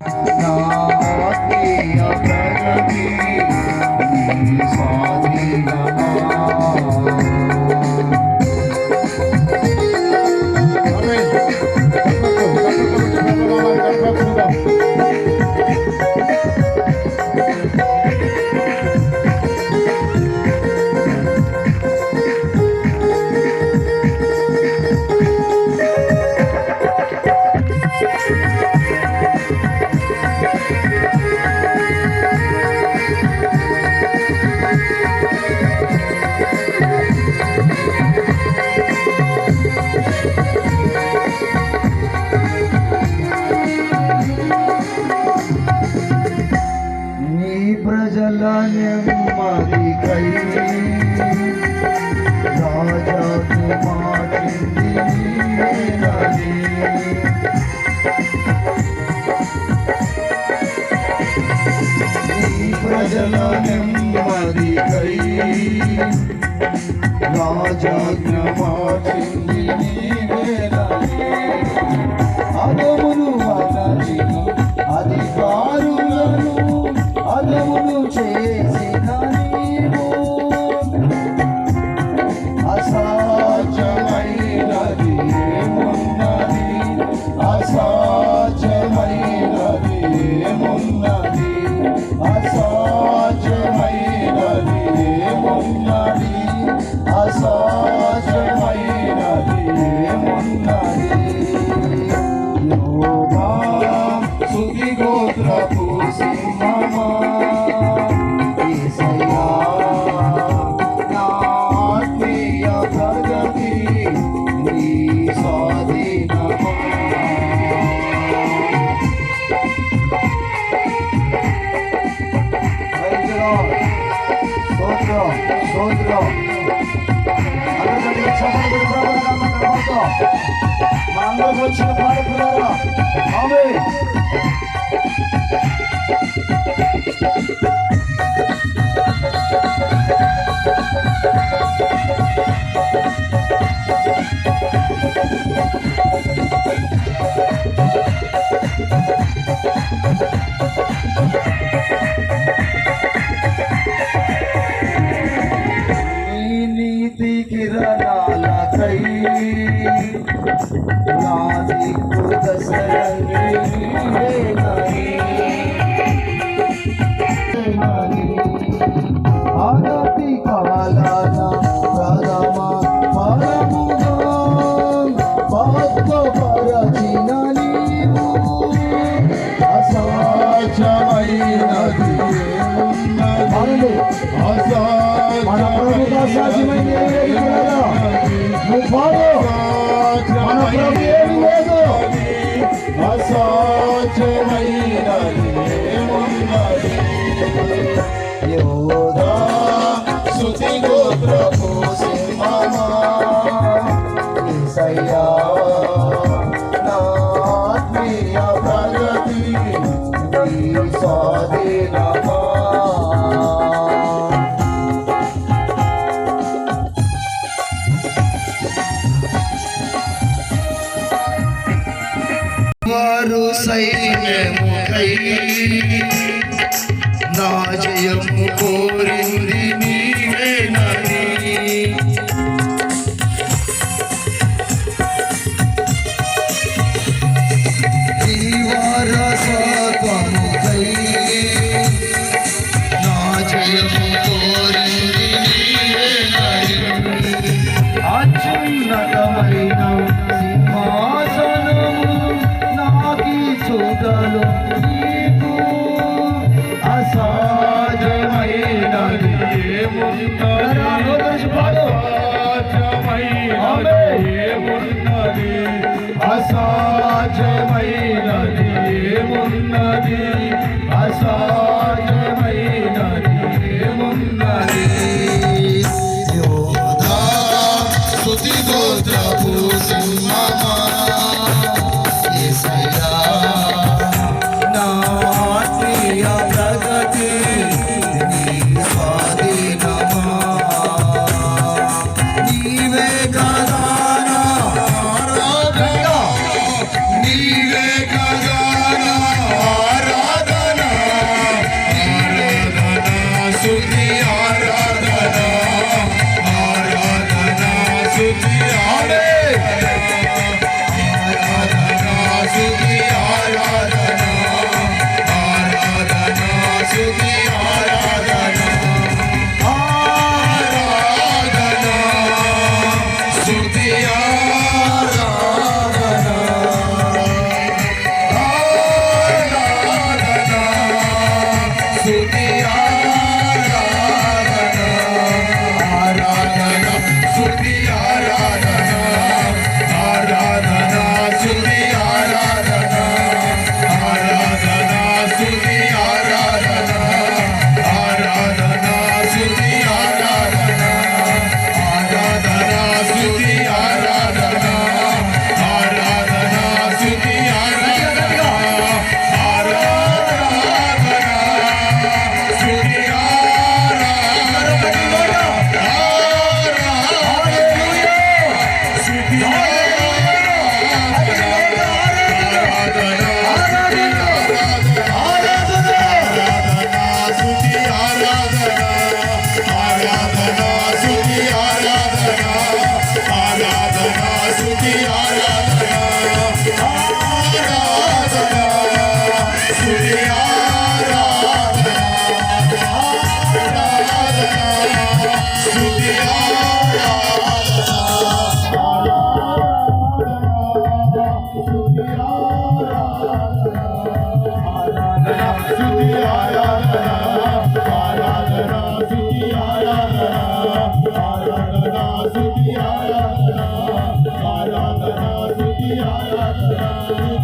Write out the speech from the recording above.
Namaste, Namaste. రాజాజ్ఞ పాటింది నీవేలా అదమును వలచిన అధికారులను అదమును చేసిన నీవు అసాధ్యమైనది ఉన్నది అసాధ్యమైనది ఉన్నది সূত্র সূত্র আলোচনাকে সফল করে প্রবর্তন করা হতো মাঙ্গল বলছিল ভাই প্রদারা হবে nove, todas as grandes, e nada. പൂരിന്തി Thank you.